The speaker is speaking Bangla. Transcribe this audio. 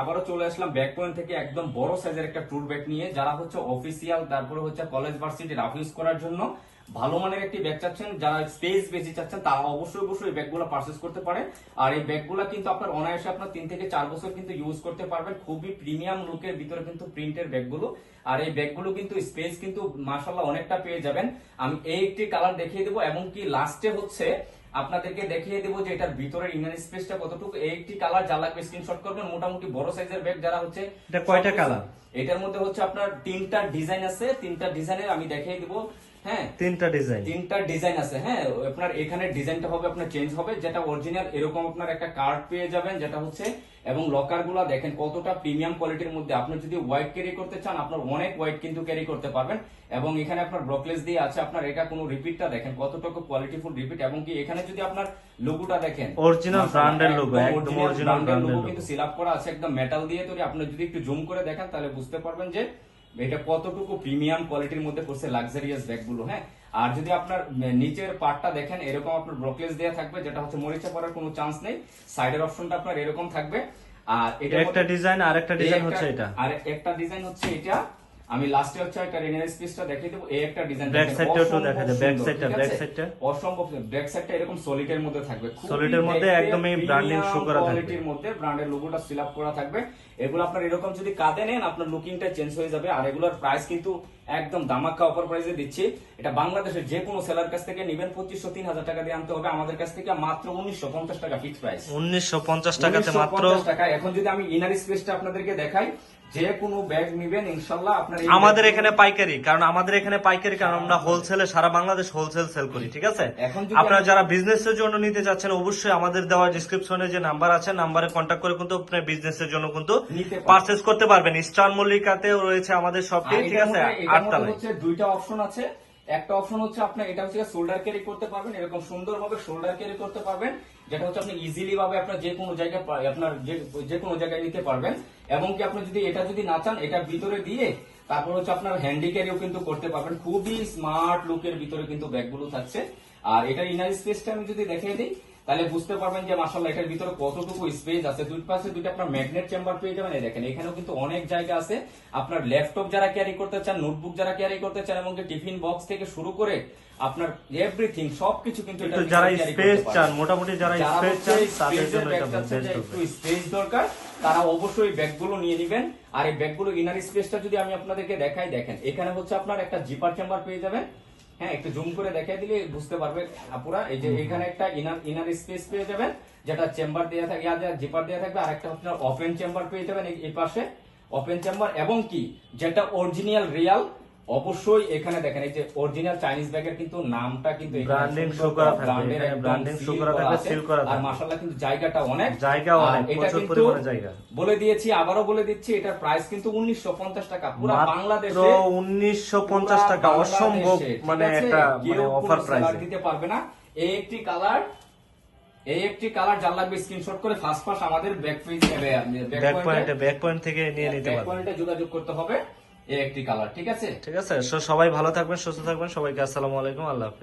আবারও চলে আসলাম পয়েন্ট থেকে একদম বড় একটা ট্যুর ব্যাগ নিয়ে, যারা হচ্ছে অফিসিয়াল তারপরে হচ্ছে কলেজ ভার্সিটি করার জন্য ভালো মানের একটি ব্যাগ চাচ্ছেন, যারা স্পেস বেশি চাচ্ছেন, তারা অবশ্যই অবশ্যই পারচেস করতে পারে আর এই কিন্তু আপনার অনায়াসে আপনার তিন থেকে চার বছর কিন্তু ইউজ করতে পারবেন, খুবই প্রিমিয়াম লুকের ভিতরে কিন্তু প্রিন্টের ব্যাগগুলো আর এই ব্যাগগুলো কিন্তু স্পেস কিন্তু মার্শাল্লাহ অনেকটা পেয়ে যাবেন। আমি এই একটি কালার দেখিয়ে দেবো, এবং কি লাস্টে হচ্ছে আপনাদেরকে দেখিয়ে দেবো যে এটার ভিতরের ইনার স্পেসটা কতটুকু। এই একটি কালার যা লাগবে স্ক্রিনশট করবেন। মোটামুটি বড় সাইজের ব্যাগ যারা হচ্ছে এটা কয়টা কালার এটার মধ্যে হচ্ছে আপনার তিনটা ডিজাইন আছে। তিনটা ডিজাইনের আমি দেখিয়ে দিব। হ্যাঁ। তিনটা ডিজাইন তিনটা ডিজাইন আছে হ্যাঁ। আপনার এখানে ডিজাইনটা হবে আপনার চেঞ্জ হবে যেটা অরিজিনাল এরকম আপনার একটা কার্ড পেয়ে যাবেন যেটা হচ্ছে এবং লকারগুলা দেখেন কতটা প্রিমিয়াম কোয়ালিটির মধ্যে। আপনি যদি হোয়াইট ক্যারি করতে চান আপনার অনেক হোয়াইট কিন্তু ক্যারি করতে পারবেন এবং এখানে আপনার ব্রকলেস দিয়ে আছে আপনার এটা কোনো রিপিটটা দেখেন কতটুকু কোয়ালিটিফুল রিপিট এবং কি এখানে যদি আপনার লোগোটা দেখেন Original brand এর একদম একদম অরিজিনাল brand লোগো কিন্তু সিল আপ করা আছে একদম মেটাল দিয়ে তৈরি। আপনি যদি একটু জুম করে দেখেন তাহলে বুঝতে পারবেন যে এটা কতটুকু প্রিমিয়াম কোয়ালিটির মধ্যে করছে লাক্সারিয়াস ব্যাগগুলো হ্যাঁ? আর যদি আপনার নিচের পার্টটা দেখেন এরকম আপনার ব্রোকলেজ দেওয়া থাকবে যেটা হচ্ছে মরিচা পড়ার কোনো চান্স নেই। সাইডের অপশনটা আপনার এরকম থাকবে। আর এটা একটা ডিজাইন আর একটা ডিজাইন হচ্ছে এটা। আর একটা ডিজাইন হচ্ছে এটা। আমি লাস্টে হচ্ছে একটা রেনার স্পেসটা দেখিয়ে দেবো এই একটা ডিজাইন ব্যাক সাইডটা তো দেখা যায়, ব্যাক সাইডটা ব্যাক সাইডটা। অসম্ভব ব্যাক সাইডটা এরকম সলিডের মধ্যে থাকবে সলিডের মধ্যে একদমই ব্র্যান্ডিং শো করা থাকবে। কোয়ালিটির মধ্যে ব্র্যান্ডের লোগোটা ফিল আপ করা থাকবে এগুলো আপনার এরকম যদি কাঁদে নেন আপনার লুকিংটা চেঞ্জ হয়ে যাবে আর এগুলোর প্রাইস কিন্তু একদম দামাক্কা অফার প্রাইসে দিচ্ছি। এটা বাংলাদেশের যে কোনো সেলার কাছ থেকে নেবেন পঁচিশশো তিন হাজার টাকা দিয়ে আনতে হবে। আমাদের কাছ থেকে মাত্র উনিশশো পঞ্চাশ টাকা ফিক্স প্রাইস উনিশশো পঞ্চাশ টাকাতে মাত্র টাকা। এখন যদি আমি ইনার স্পেসটা আপনাদেরকে দেখাই যে কোনো ব্যাগ নিবেন ইনশাল্লাহ আপনার আমাদের এখানে পাইকারি কারণ আমাদের এখানে পাইকারি কারণ আমরা হোলসেলে সারা বাংলাদেশ হোলসেল সেল করি ঠিক আছে? এখন আপনারা যারা বিজনেসের জন্য নিতে চাচ্ছেন অবশ্যই আমাদের দেওয়া ডিসক্রিপশনে যে নাম্বার আছে নাম্বারে কন্ট্যাক্ট করে কিন্তু আপনি বিজনেসের জন্য কিন্তু। পারচেজ করতে পারবেন। স্টার মল্লিকাতেও রয়েছে আমাদের আর ঠিক আছে? মধ্যে- এটার হচ্ছে দুইটা অপশন আছে। একটা অপশন হচ্ছে আপনি এটা হচ্ছে শোল্ডার ক্যারি করতে পারবেন এরকম সুন্দরভাবে শোল্ডার ক্যারি করতে পারবেন যেটা হচ্ছে আপনি ইজিলি ভাবে আপনার যে কোনো জায়গায় আপনার যে- যে কোনো জায়গায় নিতে পারবেন। এবং কি আপনি যদি এটা যদি না চান এটা ভিতরে দিয়ে তারপর হচ্ছে আপনার হ্যান্ডি ক্যারিও কিন্তু করতে পারবেন। খুবই স্মার্ট লুকের ভিতরে কিন্তু ব্যাগগুলো থাকছে। আর এটার ইনার স্পেসটা আমি যদি দেখিয়ে দিই তাহলে বুঝতে পারবেন যে মাসাল্লাহ এটার ভিতরে কতটুকু স্পেস আছে। দুই পাশে দুইটা আপনার ম্যাগনেট চেম্বার পেয়ে যাবেন। এই দেখেন এখানেও কিন্তু অনেক জায়গা আছে। আপনার ল্যাপটপ যারা ক্যারি করতে চান নোটবুক যারা ক্যারি করতে চান এবং টিফিন বক্স থেকে শুরু করে আপনার এভরিথিং সবকিছু কিন্তু এটার যারা স্পেস চান মোটামুটি যারা স্পেস চান তাদের জন্য এটা একটু স্পেস দরকার তারা অবশ্যই ব্যাগগুলো নিয়ে নেবেন। আর এই ব্যাগগুলো ইনার স্পেসটা যদি আমি আপনাদেরকে দেখাই দেখেন এখানে হচ্ছে আপনার একটা জিপার চেম্বার পেয়ে যাবেন। হ্যাঁ একটু জুম করে দেখাই দিলে বুঝতে পারবে আপুরা। এই যে এখানে একটা ইনার ইনার স্পেস পেয়ে যাবেন যেটা চেম্বার দেওয়া থাকে আর জিপার দেওয়া থাকবে আর একটা আপনার ওপেন চেম্বার পেয়ে যাবেন এই- এই পাশে। ওপেন চেম্বার এবং কি? যেটা অরিজিনাল রিয়াল অবশ্যই এখানে দেখেন এই যে অরিজিনাল চাইনিজ ব্যাগের কিন্তু নামটা কিন্তু সুন্দর show করা থাকবে, show seal করা থাকবে, seal করা আর মাশাআল্লাহ কিন্তু জায়গাটা অনেক। জায়গা অনেক, প্রচুর পরিমাণে জায়গা। বলে দিয়েছি আবারও বলে দিচ্ছি এটার প্রাইস কিন্তু উনিশশো পঞ্চাশ টাকা। পুরো বাংলাদেশে উনিশশো পঞ্চাশ পুরা টাকা অসম্ভব মানে? একটা মানে অফার প্রাইস দিতে পারবে না। এই একটি কালার এই একটি কালার যার লাগবে স্ক্রিনশট করে ফার্স্ট ফার্স্ট আমাদের ব্যাক পেজ ব্যাক পয়েন্টে ব্যাক পয়েন্ট থেকে নিয়ে নিতে ব্যাক পারবেন পয়েন্টে যোগাযোগ করতে হবে। এই একটি কালার ঠিক আছে? ঠিক আছে সবাই ভালো থাকবেন, সুস্থ থাকবেন, সবাইকে আসসালামু আলাইকুম, আল্লাহ হাফেজ।